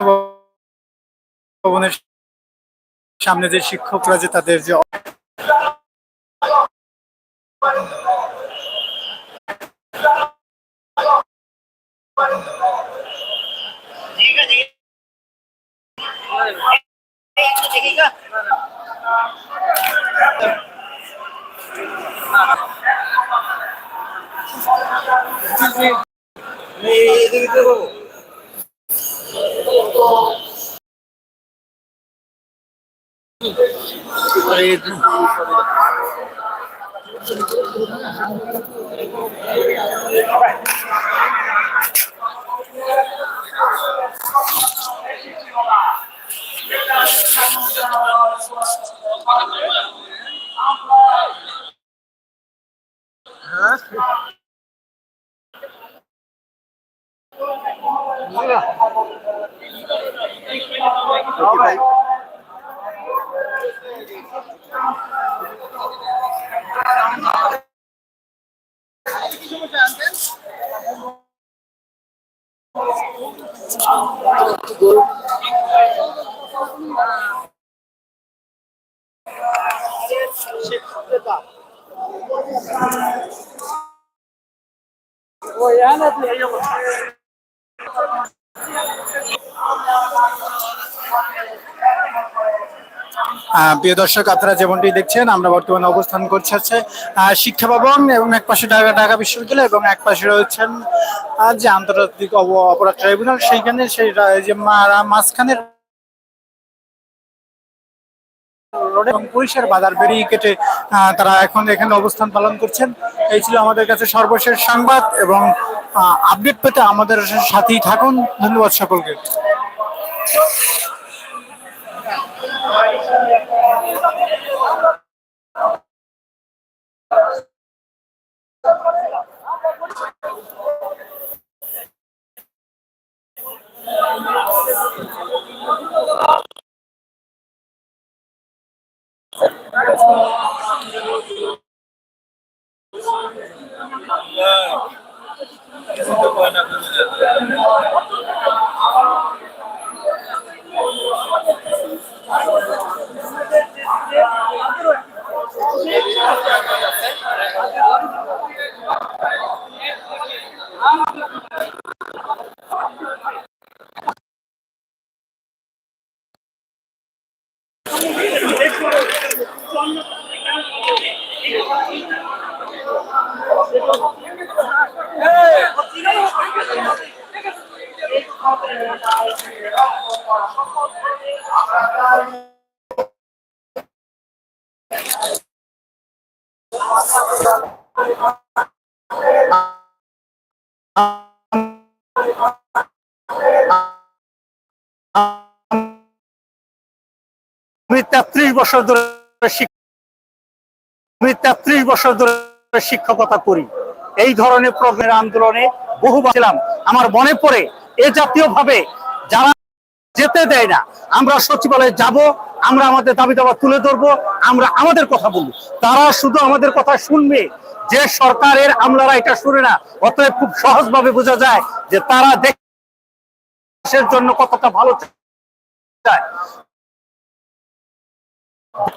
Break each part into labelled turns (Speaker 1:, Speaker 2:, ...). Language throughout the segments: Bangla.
Speaker 1: ভবনের সামনে যে শিক্ষকরা যে তাদের যে Huh? আহ, প্রিয় দর্শক, আপনারা যেমনটি দেখছেন, আমরা বর্তমানে অবস্থান করছি হচ্ছে শিক্ষা ভবন এবং এক পাশে ঢাকা ঢাকা বিশ্ববিদ্যালয় এবং এক পাশে রয়েছেন যে আন্তর্জাতিক অপরাধ ট্রাইব্যুনাল। সেইখানে সেই যে মাঝখানের মাঝখানে পুলিশের বাজার বেরিয়ে কেটে তারা এখন এখানে অবস্থান পালন করছেন। এই ছিল আমাদের কাছে সর্বশেষ সংবাদ এবং আপডেট পেতে আমাদের সাথেই থাকুন। ধন্যবাদ সকলকে।
Speaker 2: আমি তেত্রিশ বছর ধরে আমি তেত্রিশ বছর ধরে শিক্ষকতা করি। এই ধরনের প্রবলেম আন্দোলনে বহুবার ছিলাম। আমার মনে পড়ে এ জাতীয় ভাবে যারা যেতে দেয় না। আমরা সচিবালয়ে যাব, আমরা আমাদের দাবি দাবা তুলে ধরবো, আমরা আমাদের কথা বলব। তারা শুধু আমাদের কথা শুনবে। যে সরকারের আমলারা এটা শুনে না, অতএব খুব সহজভাবে বোঝা যায় যে তারা দেশের জন্য কতটা ভালো চায়।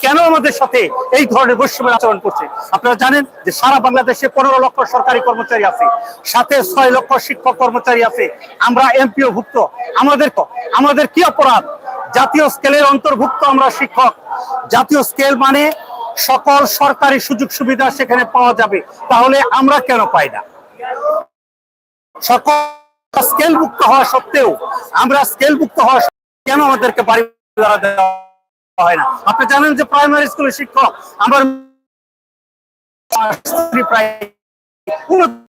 Speaker 2: কেন আমাদের সাথে এই ধরনের বৈষম্যের আচরণ করছে? আপনারা জানেন যে সারা বাংলাদেশে পনেরো লক্ষ সরকারি কর্মচারী আছে, সাথে ছয় লক্ষ শিক্ষক কর্মচারী আছে। আমরা এমপিও ভুক্ত আমাদের আমাদের কি অপরাধ? জাতীয় স্কেলের অন্তর্ভুক্ত আমরা শিক্ষক। জাতীয় স্কেল মানে সকল সরকারি সুযোগ সুবিধা সেখানে পাওয়া যাবে। তাহলে আমরা কেন পাই না? সকল স্কেল মুক্ত হওয়া সত্ত্বেও, আমরা স্কেল মুক্ত হওয়া কেন আমাদেরকে বাড়ি দেওয়া হয় না। আপনি জানেন যে প্রাইমারি স্কুলের শিক্ষক আমার